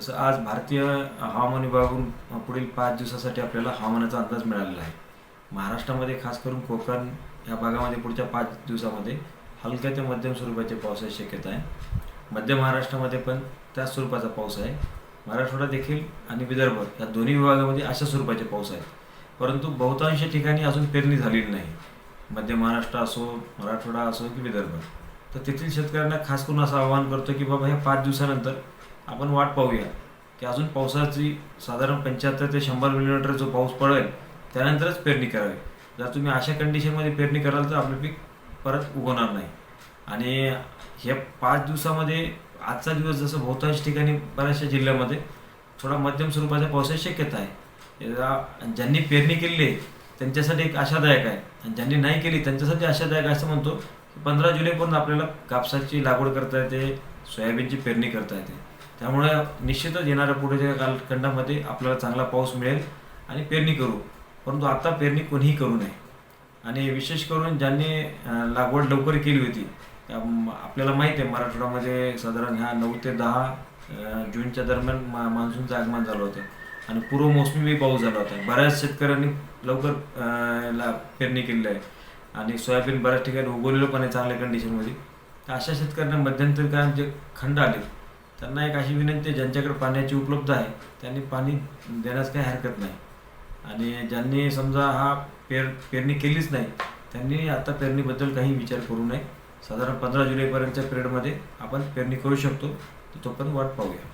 तसं आज भारतीय हवामान विभागाकडून पुढील पाच दिवसासाठी आपल्याला हवामानाचा अंदाज मिळालेला आहे. महाराष्ट्रामध्ये खास करून कोकण या भागामध्ये पुढच्या पाच दिवसामध्ये हलक्या ते मध्यम स्वरूपाचे पावसाची शक्यता आहे. मध्य महाराष्ट्रामध्ये पण त्याच स्वरूपाचा पाऊस आहे. मराठवाडा देखील आणि विदर्भ या दोन्ही विभागामध्ये अशा स्वरूपाचे पाऊस आहेत. परंतु बहुतांश ठिकाणी अजून पेरणी झालेली नाही. मध्य महाराष्ट्र असो मराठवाडा असो की विदर्भ. तर तेथील शेतकऱ्यांना खास करून असं आवाहन करतो की बाबा ह्या पाच दिवसानंतर आपण वाट पाहूया. की अजून पावसाची साधारण पंच्याहत्तर ते शंभर मिलीमीटर जो पाऊस पडेल त्यानंतरच पेरणी करावी. जर तुम्ही अशा कंडिशनमध्ये पेरणी कराल तर आपलं पीक परत उगवणार नाही. आणि हे पाच दिवसामध्ये आजचा दिवस जसं बहुतांश ठिकाणी बऱ्याचशा जिल्ह्यामध्ये थोडा मध्यम स्वरूपाच्या पावसाची शक्यता आहे. ज्यांनी पेरणी केलेली आहे त्यांच्यासाठी एक आशादायक आहे. आणि ज्यांनी नाही केली त्यांच्यासाठी आशादायक असं म्हणतो की पंधरा जुलैपर्यंत आपल्याला कापसाची लागवड करता येते सोयाबीनची पेरणी करता येते. त्यामुळे निश्चितच येणाऱ्या पुढेच्या कालखंडामध्ये आपल्याला चांगला पाऊस मिळेल आणि पेरणी करू. परंतु आता पेरणी कोणीही करू नये. आणि विशेष करून ज्यांनी लागवड लवकर केली होती आपल्याला माहीत आहे मराठवाड्यामध्ये साधारण ह्या नऊ ते दहा जूनच्या दरम्यान मा मान्सूनचं आगमन झालं होतं. आणि पूर्व मोसमी पाऊस झाला होता. बऱ्याच शेतकऱ्यांनी लवकर ला पेरणी केलेली आहे. आणि सोयाबीन बऱ्याच ठिकाणी उगवलेलं पण आहे चांगल्या कंडिशनमध्ये तर अशा शेतकऱ्यांना मध्यंतरी काय जे खंड आले त्यांना एक अशी विनंती आहे ज्यांच्याकडे पाण्याची उपलब्ध आहे त्यांनी पाणी देण्यास काही हरकत नाही. आणि ज्यांनी समजा हा पेर पेरणी केलीच नाही त्यांनी आता पेरणीबद्दल काही विचार करू नये. साधारण पंधरा जुलैपर्यंतच्या पिरियडमध्ये आपण पेरणी करू शकतो तर पण वाट पाहूया.